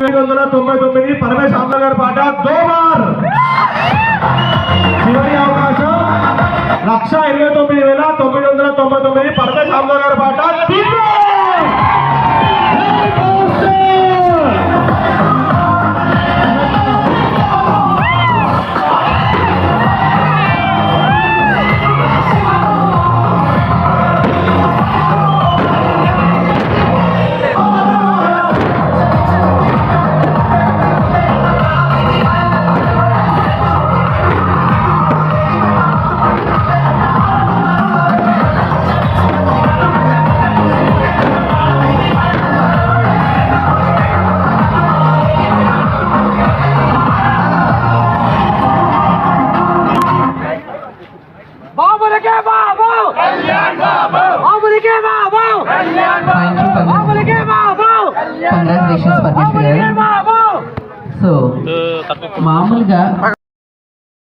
తొమ్మిది వందల తొంభై తొమ్మిది పరమేశ్ ఆంధ్ర గారి పాట దోమార్. చివరి అవకాశం లక్ష ఇరవై తొమ్మిది వేల తొమ్మిది వందల తొంభై తొమ్మిది పరమేశ్ ఆంధ్ర గారి పాట బాబులకే బాబు బాబులకే బాబు you, Pagna. బాబులకే Babu Congratulations, Padmashri బాబులకే గారు. బాబు సో మామూలుగా